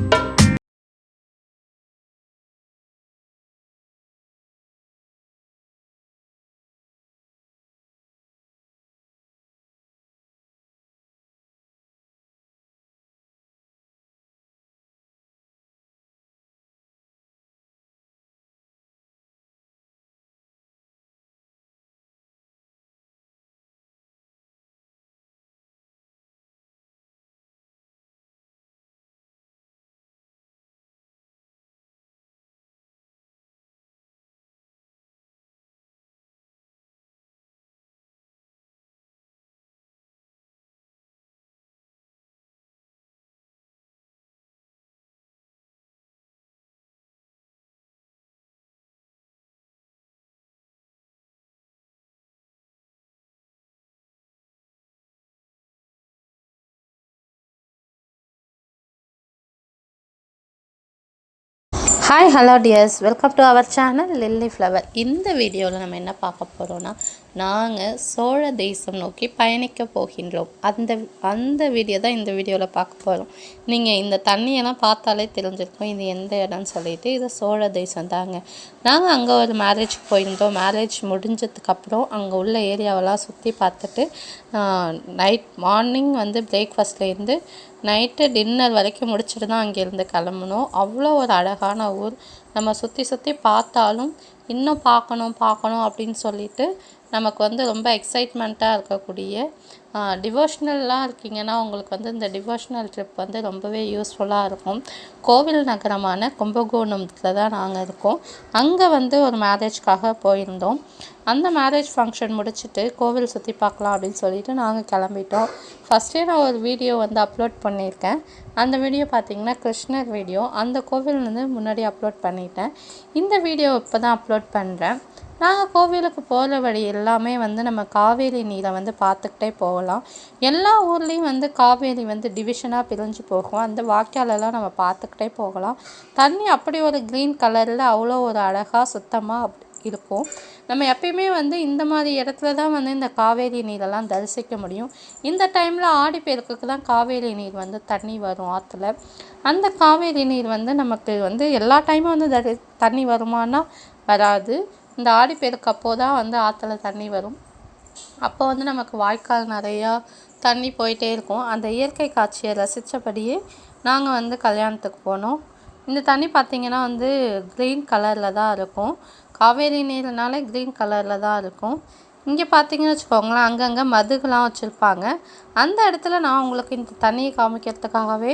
you hi hello dears welcome to our channel Lily Flower இந்த வீடியோவில் நம்ம என்ன பார்க்க போகிறோன்னா நாங்கள் சோழ தேசம் நோக்கி பயணிக்க போகின்றோம். அந்த அந்த வீடியோ தான் இந்த வீடியோவில் பார்க்க போகிறோம் நீங்கள் இந்த தண்ணியெல்லாம் பார்த்தாலே தெரிஞ்சிருக்கும். இது எந்த இடம்னு சொல்லிட்டு இது சோழ தேசம் தாங்க. நாங்கள் அங்கே ஒரு மேரேஜ் போயிருந்தோம். மேரேஜ் முடிஞ்சதுக்கப்புறம் அங்கே உள்ள ஏரியாவெல்லாம் சுற்றி பார்த்துட்டு நைட் மார்னிங் வந்து பிரேக்ஃபாஸ்ட்லேருந்து நைட்டு டின்னர் வரைக்கும் முடிச்சுட்டு தான் அங்கேருந்து கிளம்புனோம். அவ்வளோ ஒரு அழகான ஊர். நம்ம சுற்றி சுற்றி பார்த்தாலும் இன்னும் பார்க்கணும் பார்க்கணும் அப்படின்னு சொல்லிட்டு நமக்கு வந்து ரொம்ப எக்ஸைட்மெண்ட்டாக இருக்கக்கூடிய டிவோஷ்னல்லாம் இருக்கீங்கன்னா உங்களுக்கு வந்து இந்த டிவோஷ்னல் ட்ரிப் வந்து ரொம்பவே யூஸ்ஃபுல்லாக இருக்கும். கோவில் நகரமான கும்பகோணத்தில் தான் நாங்கள் இருக்கோம். அங்கே வந்து ஒரு மேரேஜ்க்காக போயிருந்தோம். அந்த மேரேஜ் ஃபங்க்ஷன் முடிச்சுட்டு கோவில் சுற்றி பார்க்கலாம் அப்படின்னு சொல்லிட்டு நாங்கள் கிளம்பிட்டோம். ஃபஸ்ட்டே நான் ஒரு வீடியோ வந்து அப்லோட் பண்ணியிருக்கேன். அந்த வீடியோ பார்த்திங்கன்னா கிருஷ்ணர் வீடியோ அந்த கோவில் வந்து முன்னாடி அப்லோட் பண்ணிட்டேன். இந்த வீடியோ இப்போ தான் அப்லோட் பண்ணுறேன் நாங்கள் கோவிலுக்கு போகிற வழி எல்லாமே வந்து நம்ம காவேரி நீரை வந்து பார்த்துக்கிட்டே போகலாம். எல்லா ஊர்லேயும் வந்து காவேரி வந்து டிவிஷனாக பிரிஞ்சு போகும். அந்த வாய்க்காலெல்லாம் நம்ம பார்த்துக்கிட்டே போகலாம். தண்ணி அப்படி ஒரு க்ரீன் கலரில் அவ்வளோ ஒரு அழகாக சுத்தமாக இருக்கும். நம்ம எப்பயுமே வந்து இந்த மாதிரி இடத்துல தான் வந்து இந்த காவேரி நீரெல்லாம் தரிசிக்க முடியும். இந்த டைமில் ஆடி பெருக்குக்கு தான் காவேரி நீர் வந்து தண்ணி வரும் ஆற்றுல அந்த காவேரி நீர் வந்து நமக்கு வந்து எல்லா டைமும் வந்து தரி தண்ணி வருமானா வராது. இந்த ஆடிப்பெருக்கு அப்போ தான் வந்து ஆற்றுல தண்ணி வரும். அப்போ வந்து நமக்கு வாய்க்கால் நிறையா தண்ணி போயிட்டே இருக்கும். அந்த இயற்கை காட்சியை ரசித்தபடியே நாங்கள் வந்து கல்யாணத்துக்கு போனோம். இந்த தண்ணி பார்த்திங்கன்னா வந்து க்ரீன் கலரில் தான் இருக்கும். காவேரி நீர்னாலே க்ரீன் கலரில் தான் இருக்கும். இங்கே பார்த்தீங்கன்னு வச்சுக்கோங்களேன் அங்கங்கே மதுகெலாம் வச்சுருப்பாங்க. அந்த இடத்துல நான் உங்களுக்கு இந்த தண்ணியை காமிக்கிறதுக்காகவே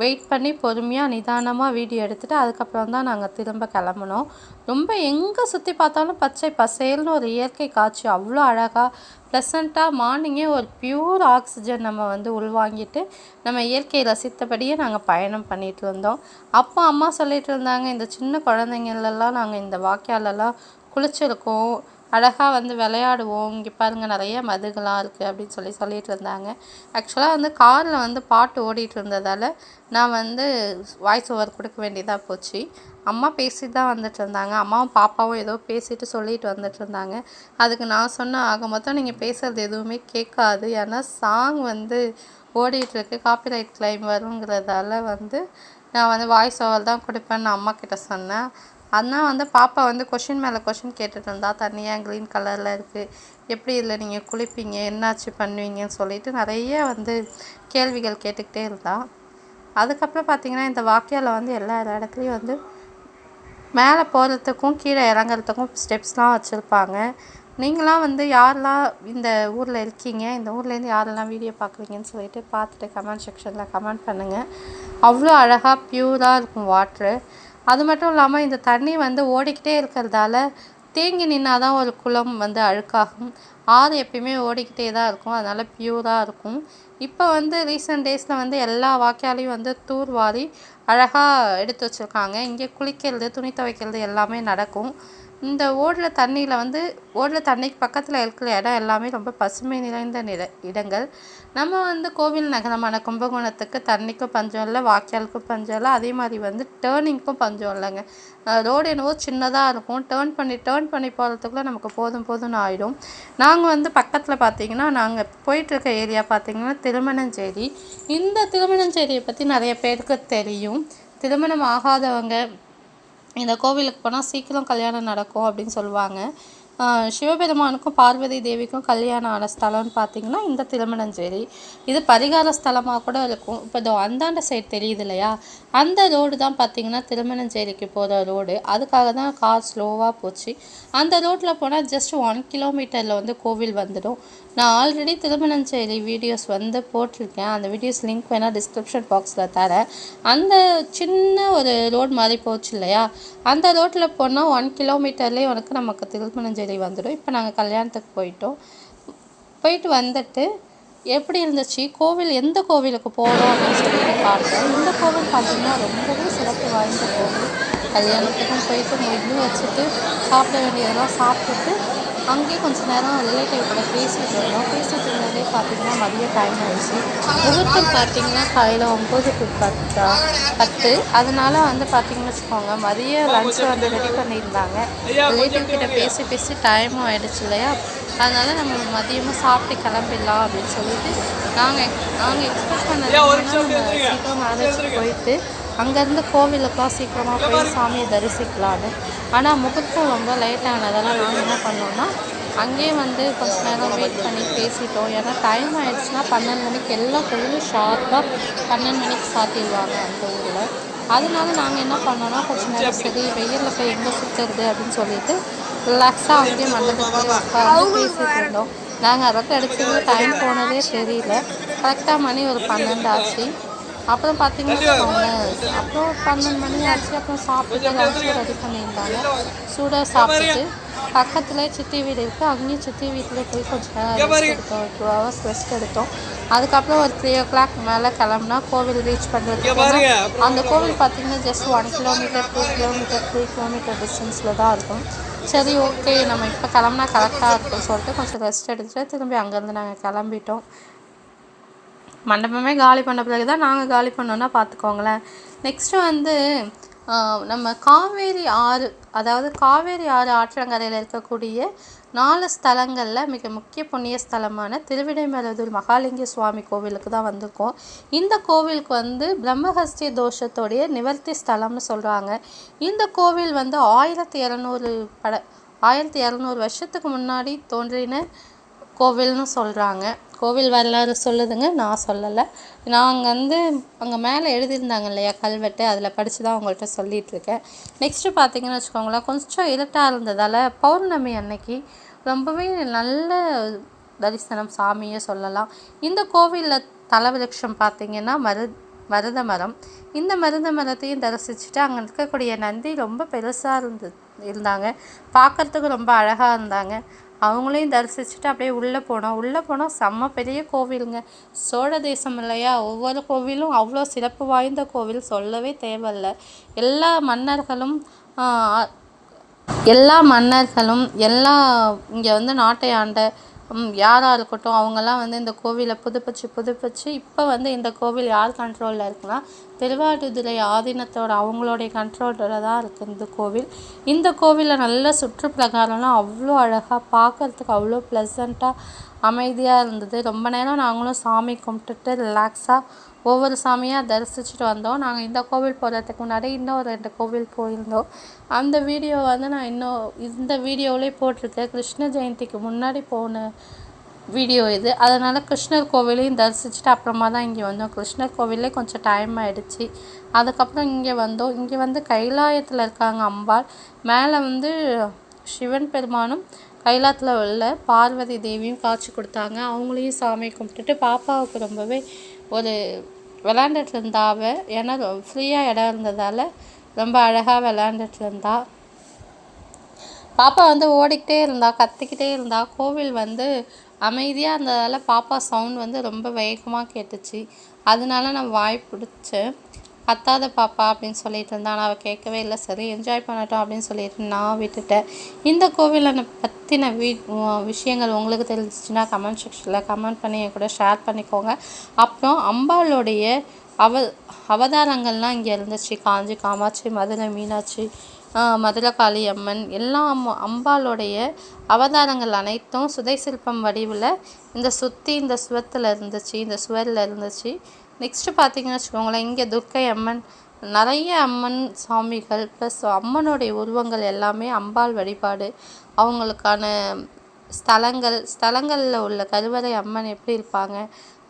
வெயிட் பண்ணி பொறுமையாக நிதானமாக வீடியோ எடுத்துகிட்டு அதுக்கப்புறம் தான் நாங்கள் திரும்ப கிளம்புனோம் ரொம்ப எங்கே சுற்றி பார்த்தாலும் பச்சை பசேல்னு ஒரு இயற்கை காட்சி அவ்வளோ அழகாக ப்ளசண்ட்டாக மார்னிங்கே ஒரு பியூர் ஆக்சிஜன் நம்ம வந்து உள்வாங்கிட்டு நம்ம இயற்கையை ரசித்தபடியே நாங்கள் பயணம் பண்ணிகிட்டு இருந்தோம். அப்போ அம்மா சொல்லிகிட்டு இருந்தாங்க இந்த சின்ன குழந்தைங்களெல்லாம் நாங்கள் இந்த வாக்கியாலெல்லாம் குளிச்சிருக்கோம். அழகாக வந்து விளையாடுவோம். இங்கே பாருங்கள் நிறைய மதுகளாக இருக்குது அப்படின்னு சொல்லி சொல்லிகிட்டு இருந்தாங்க. ஆக்சுவலாக வந்து காரில் வந்து பாட்டு ஓடிட்டு இருந்ததால் நான் வந்து வாய்ஸ் ஓவர் கொடுக்க வேண்டியதாக போச்சு. அம்மா பேசிட்டு தான் வந்துட்டு இருந்தாங்க. அம்மாவும் பாப்பாவும் ஏதோ பேசிட்டு சொல்லிட்டு வந்துட்டு இருந்தாங்க. அதுக்கு நான் சொன்ன ஆக மொத்தம் நீங்கள் பேசுகிறது எதுவுமே கேட்காது. ஏன்னா சாங் வந்து ஓடிட்டுருக்கு காப்பிரைட் கிளைம் வருங்கிறதால வந்து நான் வந்து வாய்ஸ் ஓவர் தான் கொடுப்பேன்னு அம்மா கிட்ட சொன்னேன். அதனால் வந்து பாப்பா வந்து கொஷின் மேலே கொஷின் கேட்டுட்டு இருந்தா தண்ணியாக க்ரீன் கலரில் இருக்குது எப்படி இதில் நீங்கள் குளிப்பீங்க? என்னாச்சு பண்ணுவீங்கன்னு சொல்லிட்டு நிறைய வந்து கேள்விகள் கேட்டுக்கிட்டே இருந்தா. அதுக்கப்புறம் பார்த்திங்கன்னா இந்த வாக்கியாவில் வந்து எல்லா இடத்துலையும் வந்து மேலே போகிறதுக்கும் கீழே இறங்குறதுக்கும் ஸ்டெப்ஸ்லாம் வச்சுருப்பாங்க. நீங்களாம் வந்து யாரெல்லாம் இந்த ஊரில் இருக்கீங்க இந்த ஊர்லேருந்து யாரெல்லாம் வீடியோ பார்க்குறீங்கன்னு சொல்லிட்டு பார்த்துட்டு கமெண்ட் செக்ஷனில் கமெண்ட் பண்ணுங்கள் அவ்வளோ அழகாக ப்யூராக இருக்கும் வாட்ரு அது மட்டும் இல்லாமல் இந்த தண்ணி வந்து ஓடிக்கிட்டே இருக்கிறதால தேங்கி நின்னால் தான் ஒரு குளம் வந்து அழுக்காகும். ஆறு எப்பயுமே ஓடிக்கிட்டே தான் இருக்கும். அதனால் ப்யூராக இருக்கும். இப்போ வந்து ரீசெண்ட் டேஸில் வந்து எல்லா வாய்க்காலையும் வந்து தூர் வாரி அழகாக எடுத்து வச்சுருக்காங்க. இங்கே குளிக்கிறது துணி துவைக்கிறது எல்லாமே நடக்கும். இந்த ஓடில் தண்ணியில் வந்து ஓடுற தண்ணிக்கு பக்கத்தில் இருக்கிற இடம் எல்லாமே ரொம்ப பசுமை நிறைந்த நிற இடங்கள். நம்ம வந்து கோவில் நகரமான கும்பகோணத்துக்கு தண்ணிக்கும் பஞ்சம் இல்லை வாய்க்காலுக்கும் பஞ்சம் இல்லை. அதே மாதிரி வந்து டேர்னிங்க்கும் பஞ்சம் இல்லைங்க. ரோடு என்னவோ சின்னதாக இருக்கும். டேர்ன் பண்ணி டேர்ன் பண்ணி போகிறதுக்குள்ளே நமக்கு போதும் போதும்னு ஆகிடும் நாங்கள் வந்து பக்கத்தில் பார்த்தீங்கன்னா நாங்கள் போயிட்டுருக்க ஏரியா பார்த்திங்கன்னா திருமணஞ்சேரி. இந்த திருமணஞ்சேரியை பற்றி நிறைய பேருக்கு தெரியும். திருமணம் ஆகாதவங்க இந்த கோவிலுக்கு போனால் சீக்கிரம் கல்யாணம் நடக்கும் அப்படின்னு சொல்லுவாங்க. சிவபெருமானுக்கும் பார்வதி தேவிக்கும் கல்யாணம் ஆன ஸ்தலம்னு பார்த்தீங்கன்னா இந்த திருமணஞ்சேரி. இது பரிகார ஸ்தலமாக கூட இருக்கும். இப்போ இதோ அந்தாண்ட சைடு தெரியுது இல்லையா? அந்த ரோடு தான் பார்த்தீங்கன்னா திருமணஞ்சேரிக்கு போகிற ரோடு அதுக்காக தான் கார் ஸ்லோவாக போச்சு. அந்த ரோட்டில் போனால் ஜஸ்ட் ஒன் கிலோமீட்டரில் வந்து கோவில் வந்துடும். நான் ஆல்ரெடி திருமணஞ்சேரி வீடியோஸ் வந்து போட்டிருக்கேன். அந்த வீடியோஸ் லிங்க் வேணால் டிஸ்கிரிப்ஷன் பாக்ஸில் தரேன். அந்த சின்ன ஒரு ரோடு மாதிரி போச்சு இல்லையா? அந்த ரோட்டில் போனால் ஒன் கிலோமீட்டர்லேயே உனக்கு நமக்கு திருமணஞ்சேரி வந்துடும். இப்போ நாங்கள் கல்யாணத்துக்கு போயிட்டோம். போயிட்டு வந்துட்டு எப்படி இருந்துச்சு? கோவில் எந்த கோவிலுக்கு போகிறோம் அப்படின்னு சொல்லிட்டு பார்த்தோம். இந்த கோவில் பார்த்திங்கன்னா ரொம்பவே சிறப்பு வாய்ந்த கோவில். கல்யாணத்துக்கும் போயிட்டு முடிஞ்சு வச்சுட்டு சாப்பிட வேண்டியதெல்லாம் சாப்பிட்டுட்டு அங்கேயே கொஞ்ச நேரம் ரிலேட்டிவ் கூட பேசிட்டு இருந்தோம். பேசிட்டு இருந்ததே பார்த்தீங்கன்னா மதிய டைம் ஆயிடுச்சு. முகூர்த்தம் பார்த்தீங்கன்னா காலையில் ஒம்பது டு பத்தா பத்து. அதனால வந்து பார்த்தீங்கன்னு வச்சுக்கோங்க மதிய லஞ்ச் வந்து ரெடி பண்ணியிருந்தாங்க. ரிலேட்டிவ் கிட்ட பேசி பேசி டைமும் ஆயிடுச்சு இல்லையா? அதனால நம்ம மதியமாக சாப்பிட்டு கிளம்பிடலாம் அப்படின்னு சொல்லிட்டு நாங்கள் நாங்கள் எக்ஸ்பெக்ட் பண்ணது நம்ம சீக்கிரம் மேரேஜ் போயிட்டு அங்கேருந்து கோவிலுக்கெலாம் சீக்கிரமாக போய் சாமியை தரிசிக்கலான்னு ஆனால் முகூர்த்தம் ரொம்ப லேட் ஆனதால் நாங்கள் என்ன பண்ணோன்னா அங்கேயே வந்து கொஞ்ச நேரம் வெயிட் பண்ணி பேசிட்டோம். ஏன்னா டைம் ஆயிடுச்சுன்னா பன்னெண்டு மணிக்கு எல்லா கோவிலும் ஷார்ப்பாக பன்னெண்டு மணிக்கு சாத்திடுவாங்க அந்த ஊரில். அதனால நாங்கள் என்ன பண்ணோன்னா கொஞ்ச நேரம் சரி வெயிலில் போய் எங்கே சுற்றுறது அப்படின்னு சொல்லிட்டு ரிலாக்ஸாக அங்கேயே மண்டபத்தில் உட்காந்து பேசிட்டு இருந்தோம். நாங்கள் அரட்டை அடிச்சது டைம் போனதே தெரியல. கரெக்டாக மணி ஒரு பன்னெண்டு ஆச்சு. அப்புறம் பார்த்தீங்கன்னா அப்புறம் பன்னெண்டு மணி ஆச்சு அப்புறம் சாப்பிட்டு லஞ்சு ரெடி பண்ணியிருந்தாங்க. சூடாக சாப்பிட்டுட்டு பக்கத்தில் சித்தி வீடு இருக்குது அங்கேயும் சித்தி வீட்டில் போய் கொஞ்சம் ரெஸ்ட் எடுத்தோம் டூ ஹவர்ஸ் ரெஸ்ட் எடுத்தோம். அதுக்கப்புறம் ஒரு த்ரீ ஓ கிளாக் மேலே கிளம்புனா கோவில் ரீச் பண்ணுறதுக்கு அந்த கோவில் பார்த்தீங்கன்னா just one kilometre two kilometre three kilometre டிஸ்டன்ஸில் தான் இருக்கும். சரி ஓகே நம்ம இப்போ கிளம்புனா கரெக்டாக இருக்கும்னு சொல்லிட்டு கொஞ்சம் ரெஸ்ட் எடுத்துட்டு திரும்பி அங்கேருந்து நாங்கள் கிளம்பிட்டோம். மண்டபமே காலி பண்ண பிறகு தான் நாங்கள் காலி பண்ணோன்னா பார்த்துக்கோங்களேன் நெக்ஸ்ட்டு வந்து நம்ம காவேரி ஆறு அதாவது காவேரி ஆறு ஆற்றங்கரையில் இருக்கக்கூடிய நாலு ஸ்தலங்களில் மிக முக்கிய புண்ணிய ஸ்தலமான திருவிடைமருதூர் மகாலிங்க சுவாமி கோவிலுக்கு தான் வந்திருக்கோம். இந்த கோவிலுக்கு வந்து பிரம்மஹஸ்தி தோஷத்தோடைய நிவர்த்தி ஸ்தலம்னு சொல்கிறாங்க இந்த கோவில் வந்து ஆயிரத்தி இரநூறு பட ஆயிரத்தி இரநூறு வருஷத்துக்கு முன்னாடி தோன்றின கோவில்னு சொல்கிறாங்க கோவில் வரலாறு சொல்லுதுங்க நான் சொல்லலை. நாங்கள் வந்து அங்கே மேலே எழுதியிருந்தாங்க இல்லையா கல்வெட்டு அதில் படித்து தான் உங்கள்கிட்ட சொல்லிட்டு இருக்கேன். நெக்ஸ்ட்டு பார்த்தீங்கன்னு வச்சுக்கோங்களேன் கொஞ்சம் இருட்டாக இருந்ததால் பௌர்ணமி அன்னைக்கு ரொம்பவே நல்ல தரிசனம் சாமியே சொல்லலாம். இந்த கோவிலில் தலவிருட்சம் பார்த்தீங்கன்னா மரு மருத மரம். இந்த மருத மரத்தையும் தரிசிச்சுட்டு அங்கே இருக்கக்கூடிய நந்தி ரொம்ப பெருசாக இருந்து இருந்தாங்க. பார்க்குறதுக்கு ரொம்ப அழகாக இருந்தாங்க. அவங்களையும் தரிசிச்சுட்டு அப்படியே உள்ளே போனோம். உள்ளே போனால் செம்ம பெரிய கோவிலுங்க. சோழ தேசம் இல்லையா? ஒவ்வொரு கோவிலும் அவ்வளோ சிறப்பு வாய்ந்த கோவில் சொல்லவே தேவையில்ல. எல்லா மன்னர்களும் எல்லா மன்னர்களும் எல்லா இங்கே வந்து நாட்டை ஆண்ட யாராக இருக்கட்டும் அவங்கெல்லாம் வந்து இந்த கோவிலை புதுப்பிச்சு புதுப்பிச்சு இப்போ வந்து இந்த கோவில் யார் கண்ட்ரோலில் இருக்குன்னா திருவாடுதுறை ஆதீனத்தோட அவங்களுடைய கண்ட்ரோலில் தான் இருக்குது இந்த கோவில். இந்த கோவிலில் நல்ல சுற்றுப்பிரகாரம்லாம் அவ்வளோ அழகாக பார்க்கறதுக்கு அவ்வளோ ப்ளசண்ட்டாக அமைதியாக இருந்தது. ரொம்ப நேரம் நாங்களும் சாமி கும்பிட்டுட்டு ரிலாக்ஸாக ஒவ்வொரு சாமியாக தரிசிச்சுட்டு வந்தோம். நாங்கள் இந்த கோவில் போகிறதுக்கு முன்னாடி இன்னும் ரெண்டு கோவில் போயிருந்தோம். அந்த வீடியோ வந்து நான் இன்னும் இந்த வீடியோவிலே போட்டிருக்கேன் கிருஷ்ண ஜெயந்திக்கு முன்னாடி போன வீடியோ இது. அதனால் கிருஷ்ணர் கோவிலையும் தரிசிச்சுட்டு அப்புறமா தான் இங்கே வந்தோம். கிருஷ்ணர் கோவிலே கொஞ்சம் டைம் ஆகிடுச்சு அதுக்கப்புறம் இங்கே வந்தோம். இங்கே வந்து கைலாயத்தில் இருக்காங்க அம்பாள். மேலே வந்து சிவன் பெருமானும் கைலாத்தில் உள்ள பார்வதி தேவியும் காட்சி கொடுத்தாங்க. அவங்களையும் சாமி கும்பிட்டுட்டு பாப்பாவுக்கு ரொம்பவே ஒரு விளாண்டுட்டு இருந்தா அவள் ஏன்னா ஃப்ரீயாக இடம் இருந்ததால் ரொம்ப அழகாக விளாண்டுட்டு இருந்தா பாப்பா வந்து ஓடிக்கிட்டே இருந்தா கத்திக்கிட்டே இருந்தா. கோவில் வந்து அமைதியாக இருந்ததால் பாப்பா சவுண்ட் வந்து ரொம்ப வேகமாக கேட்டுச்சு. அதனால நான் வாய் பிடிச்சேன். கத்தாத பாப்பா அப்படின்னு சொல்லிட்டு இருந்தா ஆனால் அவள் கேட்கவே இல்லை. சரி என்ஜாய் பண்ணட்டும் அப்படின்னு சொல்லிட்டு நான் விட்டுட்டேன். இந்த கோவிலை பற்றின வீ விஷயங்கள் உங்களுக்கு தெரிஞ்சிச்சுன்னா கமெண்ட் செக்ஷனில் கமெண்ட் பண்ணி என் கூட ஷேர் பண்ணிக்கோங்க. அப்புறம் அம்பாளுடைய அவ அவதாரங்கள்லாம் இங்கே இருந்துச்சு. காஞ்சி காமாட்சி மதுரை மீனாட்சி மதுரகாளி அம்மன். எல்லா அம்பாளுடைய அவதாரங்கள் அனைத்தும் சுதை சிற்பம் வடிவில் இந்த சுற்றி இந்த சுவத்தில் இருந்துச்சு. இந்த சுவரில் இருந்துச்சு. நெக்ஸ்ட்டு பார்த்தீங்கன்னு வச்சுக்கோங்களேன் இங்கே துர்க்கை அம்மன் நிறைய அம்மன் சாமிகள் ப்ளஸ் அம்மனுடைய உருவங்கள் எல்லாமே அம்பாள் வழிபாடு. அவங்களுக்கான ஸ்தலங்கள் ஸ்தலங்களில் உள்ள கருவறை அம்மன் எப்படி இருப்பாங்க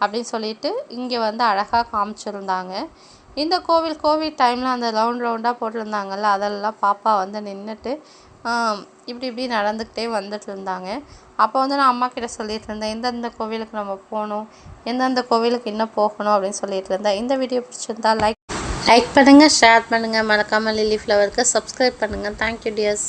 அப்படின்னு சொல்லிட்டு இங்கே வந்து அழகாக காமிச்சிருந்தாங்க. இந்த கோவில் கோவிட் டைமில் அந்த ரவுண்ட் ரவுண்டாக போட்டிருந்தாங்கல்ல அதெல்லாம் பாப்பா வந்து நின்றுட்டு இப்படி இப்படி நடந்துக்கிட்டே வந்துட்டு இருந்தாங்க. அப்போ வந்து நான் அம்மா கிட்ட சொல்லிட்டு இருந்தேன் எந்தெந்த கோவிலுக்கு நம்ம போகணும் எந்தெந்த கோவிலுக்கு இன்னும் போகணும் அப்படின்னு சொல்லிட்டு இருந்தேன். இந்த வீடியோ பிடிச்சிருந்தா லைக் லைக் பண்ணுங்கள் ஷேர் பண்ணுங்கள் மறக்காமல் லில்லி ஃப்ளவருக்கு சப்ஸ்கிரைப் பண்ணுங்கள் தேங்க்யூ டியர்ஸ்